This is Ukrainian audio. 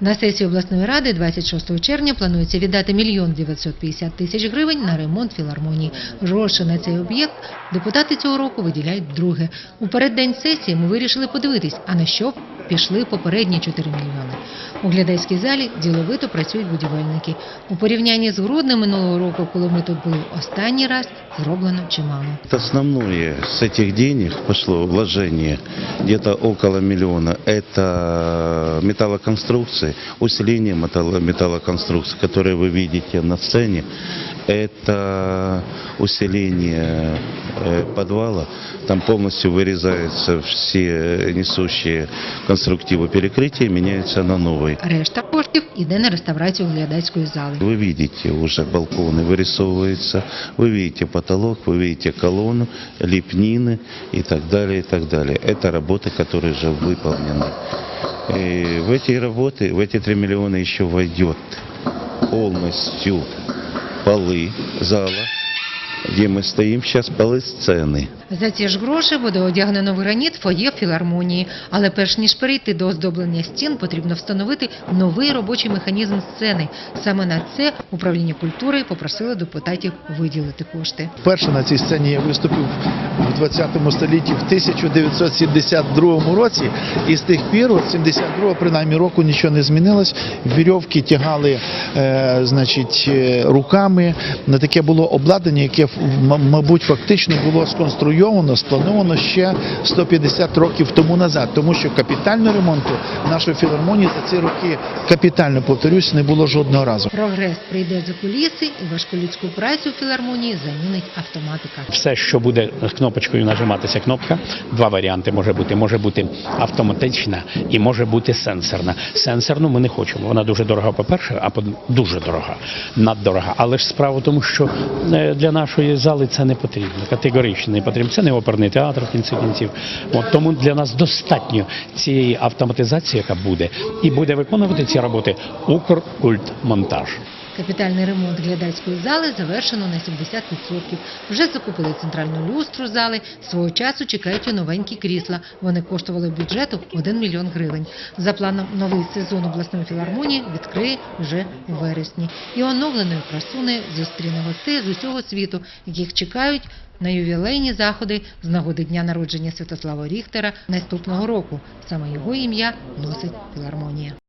На сесії обласної ради 26 червня планується віддати мільйон 950 тисяч гривень на ремонт філармонії. Гроші на цей об'єкт депутати цього року виділяють вдруге. У переддень сесії ми вирішили подивитись, а на що пішли попередні 4 мільйони. У глядацькій залі діловито працюють будівельники. У порівнянні з груднем минулого року, коли ми тут були останній раз, зроблено чимало. Основное с этих денег пошло вложение где-то около миллиона. Это металлоконструкции, усиление металло- металлоконструкций, которые вы видите на сцене. Это усиление э, подвала. Там полностью вырезаются все несущие конструктивы перекрытия, меняются на новые. Решта коштів іде на реставрацію глядацької зали. Вы видите уже балконы вырисовываются, вы видите потолок, вы видите колонну, лепнины и так далее, и так далее. Это работы, которые уже выполнены. И в эти работы, в эти 3 миллиона еще войдет полностью полы зала, где мы стоим сейчас, полы сцены. За ці ж гроші буде одягнено в граніт фоє філармонії. Але перш ніж перейти до оздоблення стін, потрібно встановити новий робочий механізм сцени. Саме на це управління культури попросило депутатів виділити кошти. Вперше на цій сцені я виступив в 20 столітті в 1972 році, і з тих пір, от 72 принаймні року нічого не змінилось. Вірьовки тягали, е, значить, е, руками. На таке було обладнання, яке мабуть фактично було сконструйовано, сплановано ще 150 років тому назад, тому що капітального ремонту нашої філармонії за ці роки капітально повторюсь не було жодного разу. Прогрес прийде за куліси і важку людську працю філармонії замінить автоматика. все, що буде кнопочкою нажиматися кнопка, два варіанти може бути. Може бути автоматична і може бути сенсорна. Сенсорну ми не хочемо. Вона дуже дорога, по-перше, а по дуже дорога, наддорога. Але ж справа в тому, що е, для нашої зали це не потрібно. Категорично не потрібно. Це не оперний театр в кінці кінців. От тому для нас достатньо цієї автоматизації, яка буде, і буде виконувати ці роботи Укркультмонтаж. Капітальний ремонт глядацької зали завершено на 70%. Вже закупили центральну люстру зали. Свого часу чекають і новенькі крісла. Вони коштували бюджету 1 мільйон гривень. За планом новий сезон обласної філармонії відкриє вже у вересні. І оновленою красунею зустріне гостей з усього світу, яких чекають на ювілейні заходи з нагоди дня народження Святослава Ріхтера наступного року. Саме його ім'я носить філармонія.